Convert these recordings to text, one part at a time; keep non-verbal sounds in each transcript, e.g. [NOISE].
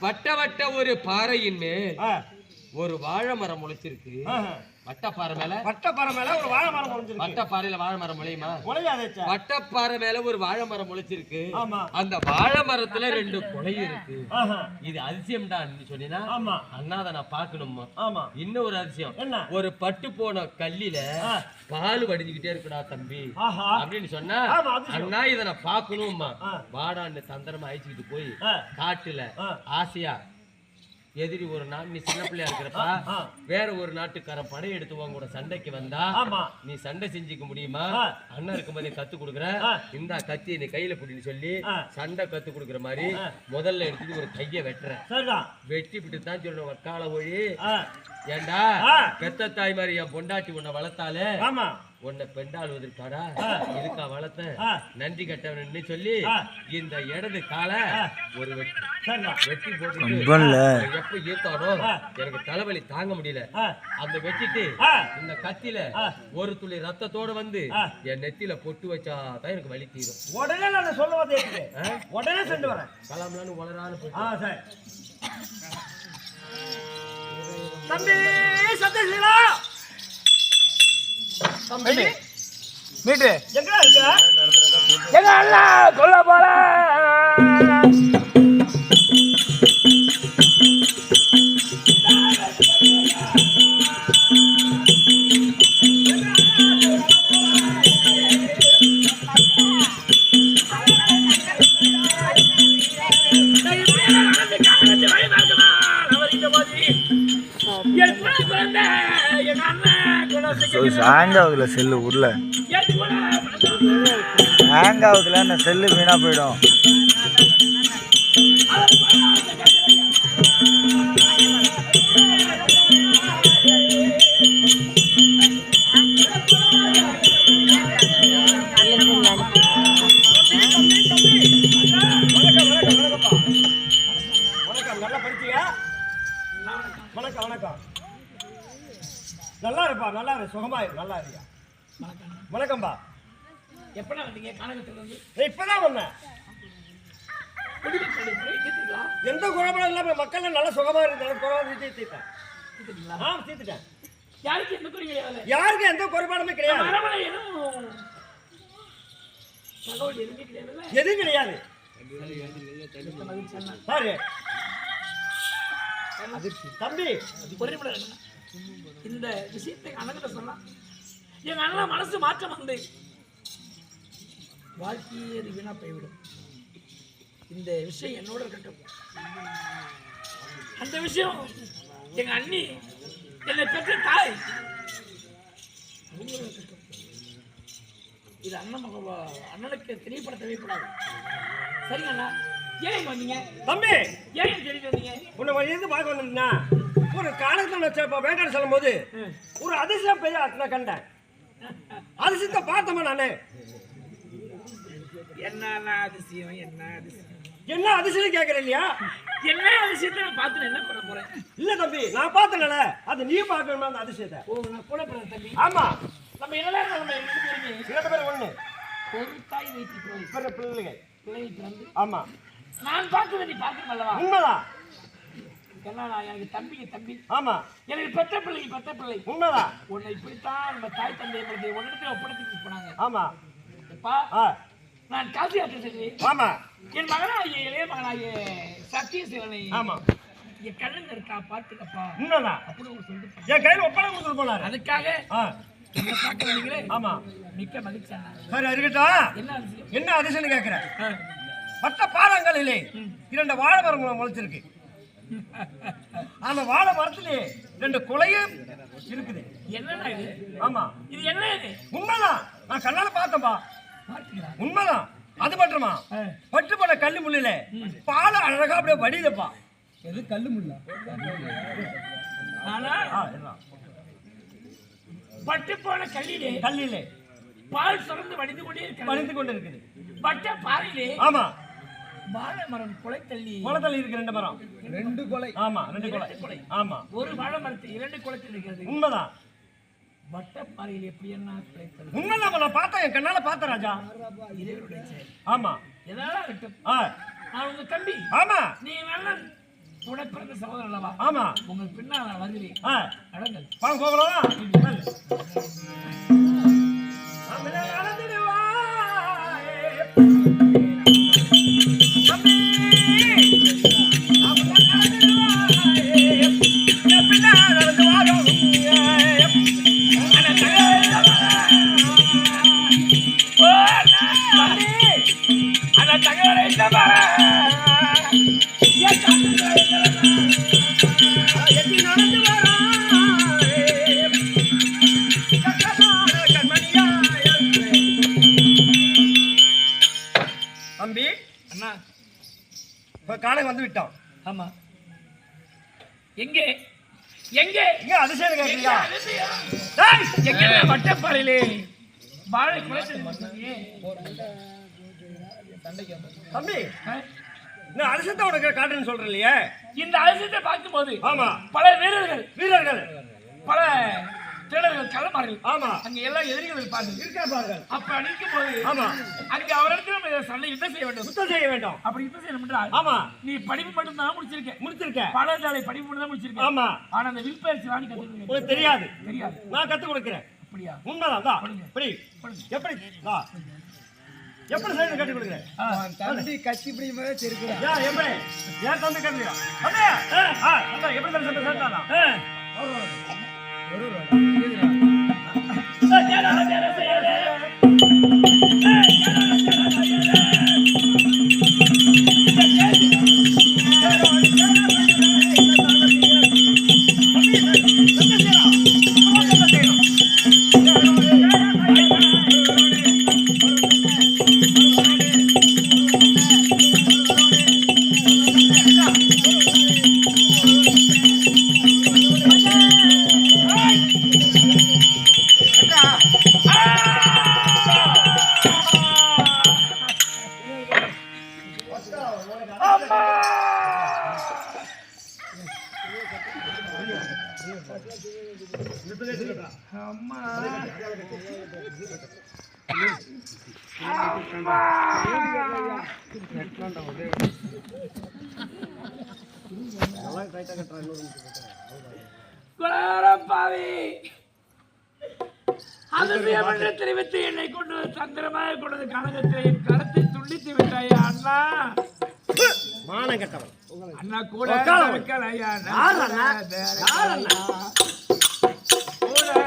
வட்ட வட்ட ஒரு பாறையின் மேல் ஒரு வாழை மரம் முளைச்சிருக்கு. வட்டப்பாறை மேல? வட்டப்பாறை மேல ஒரு வாழை மரம் முளைஞ்சிருக்கு. வட்டப்பாறையில வாழை மரம் முளையுமா? முளையாதேச்சா? வட்டப்பாறை மேல ஒரு வாழை மரம் முளைச்சிருக்கு. ஆமா. அந்த வாழை மரத்துல ரெண்டு குலை இருக்கு. இது அதிசயம்டா நீ சொன்னீங்கன்னா ஆமா. அண்ணா அதை நான் பார்க்கணுமா. ஆமா. இன்னும் ஒரு அதிசயம். என்ன? ஒரு பட்டு போன கல்லில. பால் வடிஞ்சுக்கிட்டே இருக்குடா தம்பி. அப்படின்னு சொன்னா அதிசயம். அண்ணா இதை நான் பார்க்கணும்மா. ஆ. வாடான்னு தந்திரமா அழிச்சுக்கிட்டு போய் காட்டுல. ஆசையா எதிரி ஒரு நாள் நீ சின்ன பிள்ளையா இருக்கிறப்ப. வேற ஒரு நாட்டுக்காரன் படை எடுத்து உன் கூட சண்டைக்கு வந்தா நீ சண்டை செஞ்சுக்க முடியுமா ஆ. அண்ணன் இருக்கும்போதே கத்து கொடுக்குற. இந்த கத்தி நீ கையில பிடின்னு சொல்லி. சண்டை கத்து கொடுக்குற மாதிரி. முதல்ல எடுத்துட்டு ஒரு கைய வெட்டுற வெட்டி விட்டு தான் சொல்லணும் வக்கால ஒழி ஏண்டா. பெத்த தாய் மாதிரி என் பொண்டாட்டி உன்னை வளர்த்தாலே உன்னை பெண்டாளுவதற்காடா? இதுக்கா வளர்த்தேன் ஆ. நன்றி கட்டவன்னு சொல்லி. இந்த இடது காலை ஒரு வெட்டி போட்டு எப்ப ஈர்த்தானோ ஆ. எனக்கு தலைவலி தாங்க முடியல. அந்த வெட்டிட்டு இந்த கத்தில. ஒரு துளி ரத்தத்தோட வந்து. என் நெத்தியில பொட்டு வச்சாதான் எனக்கு வலி தீரும். உடனே நான் சொல்ல உடனே சென்று வரேன் கலாம்லான்னு சரி. தம்பி சத்யசீலா தம்பி. மீட்டு இருக்க? எங்க அண்ணா சொல்ல போற ஹேங் ஆகுதுல செல்லு உள்ள ஹேங் ஆகுதுல அந்த செல்லு வீணா போயிடும். வணக்கம் நல்லா இருப்பா நல்லா இரு சுகமா இரு நல்லா இருக்கியா வணக்கம்பா எப்படா வந்தீங்க? கானகத்துல இருந்து ஏய், இப்பதான் வந்தேன். எந்த குழப்பம் இல்லாம மக்கள் நல்லா சுகமா இருக்கு. குழப்பம் தீர்த்துட்டேன் தீர்த்துக்கலாம் ஆ தீர்த்துட்டேன் யாருக்கு எந்த குறையும் எந்த குறைபாடுமே கிடையாது. எதுவும் கிடையாது. பாரு. தம்பி. இந்த விஷயத்தை அண்ணகிட்ட சொன்னா எங்க அண்ணன் மனசு மாற்றம் வந்து வாழ்க்கையே அது வீணா போய்விடும். இந்த விஷயம் என்னோட இருக்கட்டும். அந்த விஷயம் எங்க அண்ணி என்னை பெற்ற தாய். இது அண்ணன் அண்ணனுக்கு தெரியப்படுத்தவே கூடாது. சரிங்க அண்ணா. ஏன் வந்தீங்க? தம்பி! ஏன் தேடி வந்தீங்க? உன்னை வழியிருந்து பார்க்க வந்தேன்னா ஒரு காலத்தில் வச்ச இப்போ வேண்டாம் சொல்லும் போது ஒரு அதிசயம் பெரிய நான் கண்டேன். அதிசயத்தை பார்த்தோமா நானு. என்ன அதிசயம் என்ன அதிசயம்? என்ன அதிசயம் கேட்கறேன் இல்லையா? என்ன அதிசயத்தை நான் பார்த்து என்ன பண்ண போறேன்? இல்ல தம்பி நான் பார்த்தேன்ல. அது நீ பார்க்கணுமா அந்த அதிசயத்தை? ஓ நான் கூட பிறந்த தம்பி. ஆமா. நம்ம என்னதான் நம்ம இரண்டு பேரும் ஒண்ணு. ஒரு தாய் வைத்து போய். பிற பிள்ளைகள் பிள்ளை பிறந்து ஆமா. நான் பார்க்கவே நீ பார்க்கணும் அல்லவா உண்மைதான். என்ன எனக்கு தம்பிக்கு தம்பி. ஆமா. எனக்கு பெத்த பிள்ளைக்கு பெத்த பிள்ளை. உண்மைதான். உன்னை இப்படித்தான் நம்ம தாய் தந்தை பிறகு உன்னிடத்தில் ஒப்படைத்துட்டு போனாங்க. ஆமா. எப்பா ஆ. நான் காசி சென்று ஆமா. என் மகனாகிய இளைய மகனாகிய சத்தியசேவனை ஆமா. என் கண்ணன் இருக்கா பார்த்துக்கப்பா. உண்மைதான். அப்படின்னு ஒரு சொல்லிட்டு என் கையில் ஒப்படை கொடுத்துட்டு போனாரு. அதுக்காக ஆமா. மிக்க மகிழ்ச்சி. சரி இருக்கட்டும். என்ன அதிசயம்? கேட்கிறேன். மற்ற பாறங்களிலே இரண்டு வாழை மரம் முளைச்சிருக்கு. [LAUGHS] அந்த வாழை மரத்திலே ரெண்டு குலையும் இருக்குது. என்னடா இது? ஆமா. இது என்ன இது? உண்மைதான். நான் கண்ணால பார்த்தேன்பா. உண்மைதான். அது மட்டுமா. பட்டு போன கல்லு முள்ளில பால் அழகா அப்படியே வடியுதுப்பா. எது கல்லு முள்ளா. பட்டு போன கல்லிலே கல்லிலே. பால் சுரந்து வடிந்து கொண்டே வடிந்து கொண்டு இருக்குது பட்ட பாறையிலே ஆமா. வாழை மரம் குலை தள்ளி. குளத்தில் இருக்கு ரெண்டு மரம். ரெண்டு கொலை. ஆமா ரெண்டு குலை. குலை. ஆமா. ஒரு வாழை மரத்தில் இரண்டு குளத்தில் இருக்கிறது உண்மைதான். வட்ட பாறையில் எப்படி என்ன குலை தள்ளி? உண்மைதான் நான் பார்த்தேன். என் கண்ணால பார்த்தேன் ராஜா. இறைவனுடைய செயல். ஆமா. எதாவது இருக்கட்டும். ஆ. நான் உங்க தம்பி. ஆமா. நீ நல்லா கூட பிறந்த சகோதரன் அல்லவா? ஆமா. உங்கள் பின்னால் நான் வருகிறேன். ஆ. நடங்கள். வாங்க போகலாம். அண்ணா இப்ப காலை வந்து விட்டோம் ஆமா. எங்கே? எங்கே? அதிசயம் எங்கே அதிசயம்? டேய்! எங்கே வட்டப்பாறையிலே? வாழை பார்த்தீங்க. தம்பி? நான் அதிசயத்தை உனக்கு காட்டுன்னு சொல்றேன் இல்லையே? இந்த அதிசயத்தை பார்க்கும்போது ஆமா. பல வீரர்கள் வீரர்கள். பல திருடர்கள் களமார்கள் ஆமா. அங்க எல்லாம் எதிரிகள் பாருங்கள் அப்ப நிற்கும் போது ஆமா. அங்க அவரிடத்தில் நம்ம சண்டை யுத்தம் செய்ய வேண்டும். சுத்தம் செய்ய வேண்டும். அப்படி யுத்தம் செய்யணும் என்றால் ஆமா. நீ படிப்பு மட்டும் தான் முடிச்சிருக்க. முடிச்சிருக்க. பாடசாலை படிப்பு மட்டும் தான் முடிச்சிருக்க. ஆமா. ஆனா அந்த வில்பயிற்சி வாங்கி கத்துக்கணும் உனக்கு தெரியாது. தெரியாது. நான் கத்து கொடுக்கிறேன். அப்படியா? உண்மைதான். எப்படி. எப்படி எப்படி சைடு கட்டி கொடுக்குறேன். தம்பி கட்சி பிடிக்கும்போதே தெரியுது யா எப்படி? ஏன் கட்டுறியா அப்படியா? ஆ அதான் எப்படி தந்து சண்டை சண்டாதான் அம்மா தெரிவித்து என்னை கொண்டு தந்திரமாக கொண்டது கனகத்தை என் கரத்தை துண்டித்து விட்டாயா அண்ணா. மானம் கட்டவன். அண்ணா கூட உன்னலையா. ஐயோ,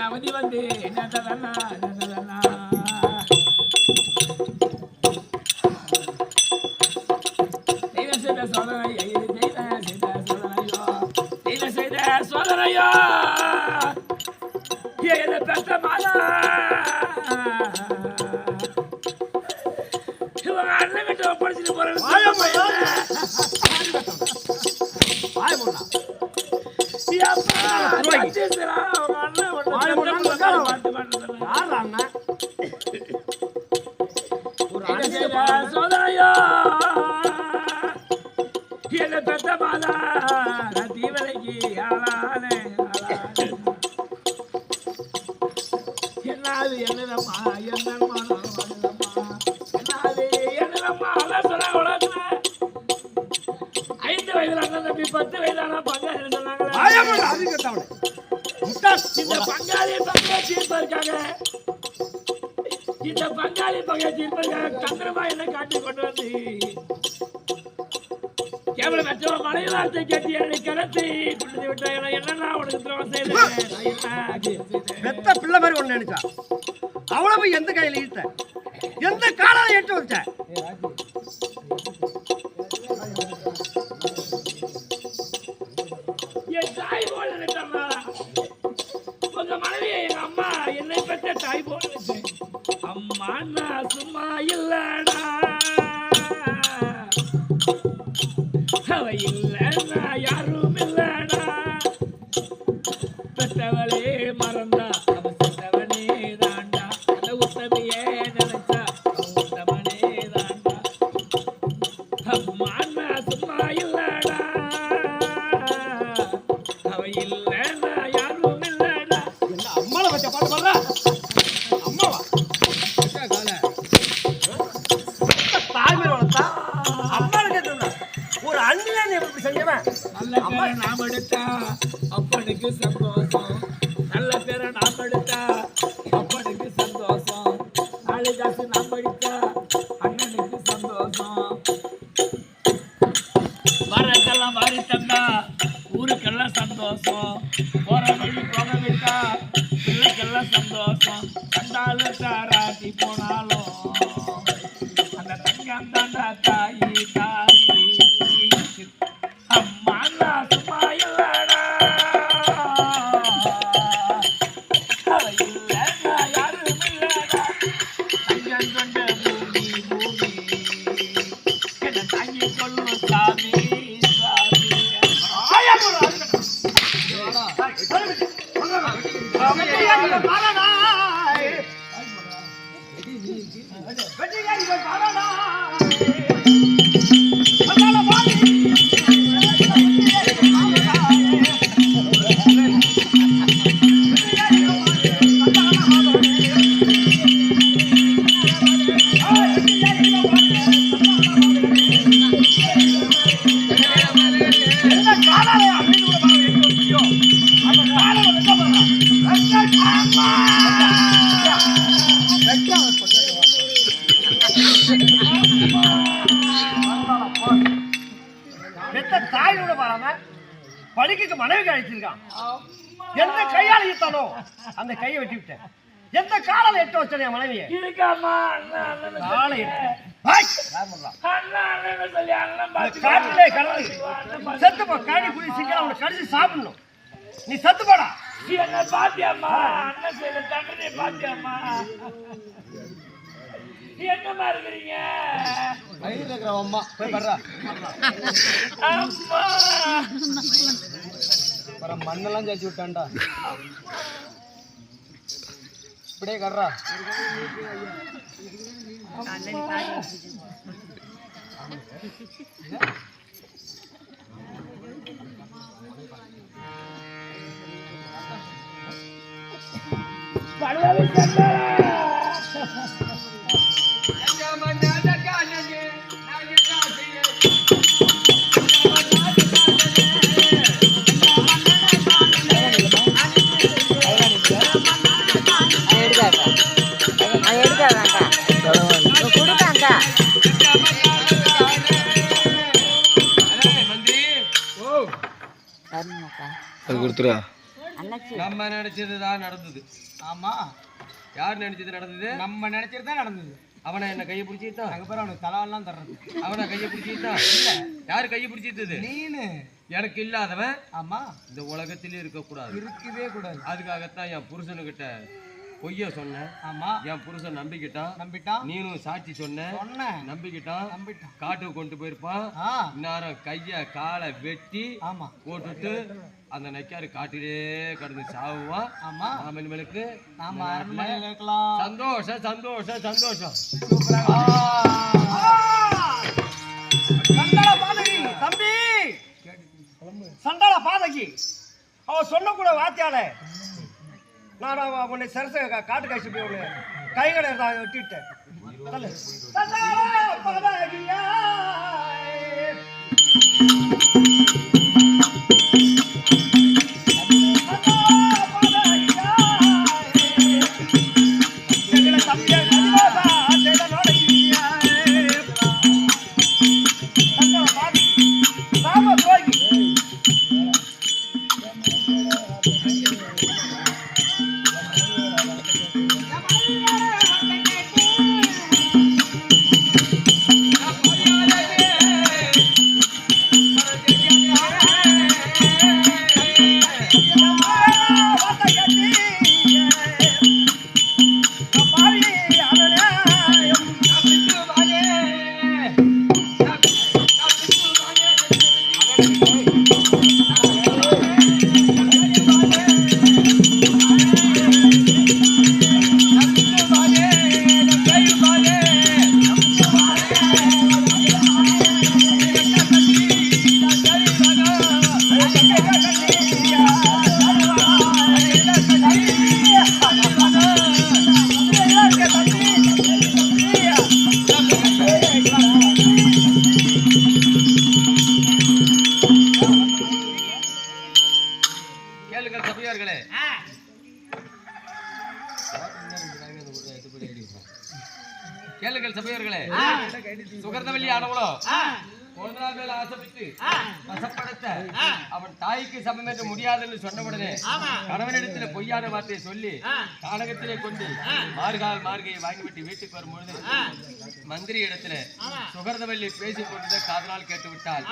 என்ன அவதி வந்து தெய்வ செய்த சோதனை தெய்வ செய்த சோதனையோ தெய்வ செய்த சோதனையோ. ஏழு பெற்ற மாதா? இவங்க அண்ணன் கிட்ட ஒப்படைச்சிட்டு வாயை மூடு. போறேன் வாய இந்த பங்காளி பங்காளி தீர்ப்பதற்காக இந்த பங்காளி பங்காளி தீர்ப்பதற்காக சந்திரமா என்ன காட்டி கொண்டு வந்து. கேவலம் மற்றவ மலை வார்த்தை கேட்டு என்னை கடத்தி கொண்டு விட்டாங்க என்னன்னா உனக்கு துரோகம் செய்தேன்? என்ன பெத்த பிள்ளை மாதிரி ஒண்ணு நினைச்சா. அவ்வளவு எந்த கையில ஈட்ட எந்த காலால ஏற்று வச்ச அம்மா பெற்ற தாய் போல அம்மா நான் சும்மா இல்லடா. ஒரு அண்ணன் எப்படி செஞ்சவன்? அம்மா நாம் எடுத்தா அப்பனுக்கு சம்பவம் கண்டாலும் தாராட்டி போனாலும் அந்த தங்கம் தாண்டா வெற்றியாரிகள் பாராடாய். பெத்த தாயோட பாராம படிக்கைக்கு மனைவி அழைச்சிருக்கான். எந்த கையால இத்தானோ அந்த கையை வெட்டி விட்டேன். எந்த காலால எட்ட வச்சேன் என் மனைவியை? காலை காட்டிலே கடந்து செத்து போ காடி குடி சிக்கல அவனை கடிச்சு சாப்பிடணும். நீ செத்து போடா. என்ன பாத்தியாம்மா? அண்ணன் தண்டனை என்னமா இருக்கிறீங்க? வயிறு இருக்கிற அம்மா. போய் வர்றா அம்மா. வர மண்ணெல்லாம் சாச்சி விட்டான்டா. இப்படியே கர்றா படுவாவி அண்ணாச்சி. நம்ம நினைச்சதுதான் நடந்தது. ஆமா. யார் நினைச்சது நடந்தது? நம்ம நினைச்சது தான் நடந்தது. அவனை என்ன கையை பிடிச்சிட்டான் பாரு அவனுக்கு தலைவெல்லாம் தர்றது. அவனை கையை பிடிச்சிட்டான் யாரு கையை பிடிச்சிட்டது நீனு. எனக்கு இல்லாதவன். ஆமா. இந்த உலகத்திலே இருக்கக்கூடாது. இருக்கவே கூடாது. அதுக்காகத்தான் என் புருஷனுக்கிட்ட பொய்ய சொன்னேன். ஆமா. என் புருஷன் நம்பிக்கிட்டான். நம்பிட்டான். நீனும் சாட்சி சொன்ன சொன்னேன். நம்பிக்கிட்டான். நம்பிட்டான். காட்டுக்கு கொண்டு போயிருப்பான். இந்நேரம் கைய காலை வெட்டி ஆமா. போட்டுட்டு அந்த நெக்காரு காட்டிலே கடந்து சாவுவான் ஆமா. நாம இனிமேலுக்கு நாம அரண்மனையில இருக்கலாம். சந்தோஷம் சந்தோஷம் சந்தோஷம். சண்டாள பாதகி தம்பி. சண்டாள பாதகி. அவ சொன்ன கூட வாத்தியால நான் உன்னை சரச காட்டு காய்ச்சி போய் உன்னை கைகளை வெட்டிட்டேன். சண்டாள கேளுங்கள் சபையோர்களே சுகர்தவல்லி ஆனவளோ குழந்தை மேல ஆசைப்பட்டு வசப்படுத்த. அவன் தாய்க்கு சமம் என்று முடியாதுன்னு சொன்ன உடனே. கணவனிடத்துல பொய்யான வார்த்தையை சொல்லி. கானகத்திலே கொண்டு மார்கால் மார்கையை வாங்கிவிட்டு வீட்டுக்கு வரும்பொழுது. மந்திரி இடத்துல. சுகர்தவல்லி பேசிக் கொண்டதை காதலால் கேட்டு விட்டால்.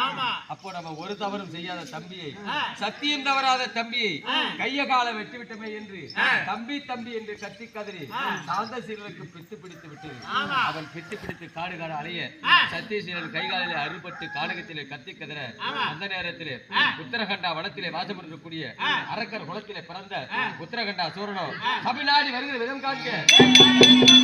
அப்போ நம்ம ஒரு தவறும் செய்யாத தம்பியை. சத்தியம் தவறாத தம்பியை. கைய கால வெட்டி விட்டமே என்று தம்பி தம்பி என்று கத்தி கதறி சாந்த சீலனுக்கு பித்து பிடித்து விட்டது ஆமா. அவன் பித்து பிடித்து காடு காடு அலைய. சத்தியசீலன் கைகாலிலே அறுபட்டு போட்டு காடகத்திலே கத்தி கதற அந்த நேரத்திலே உத்தரகண்டா வனத்திலே வாசம் இருக்கக்கூடிய அரக்கர் குளத்திலே பிறந்த உத்தரகண்டா சூரணம் தமிழ்நாடு வருகிற விதம் காக்க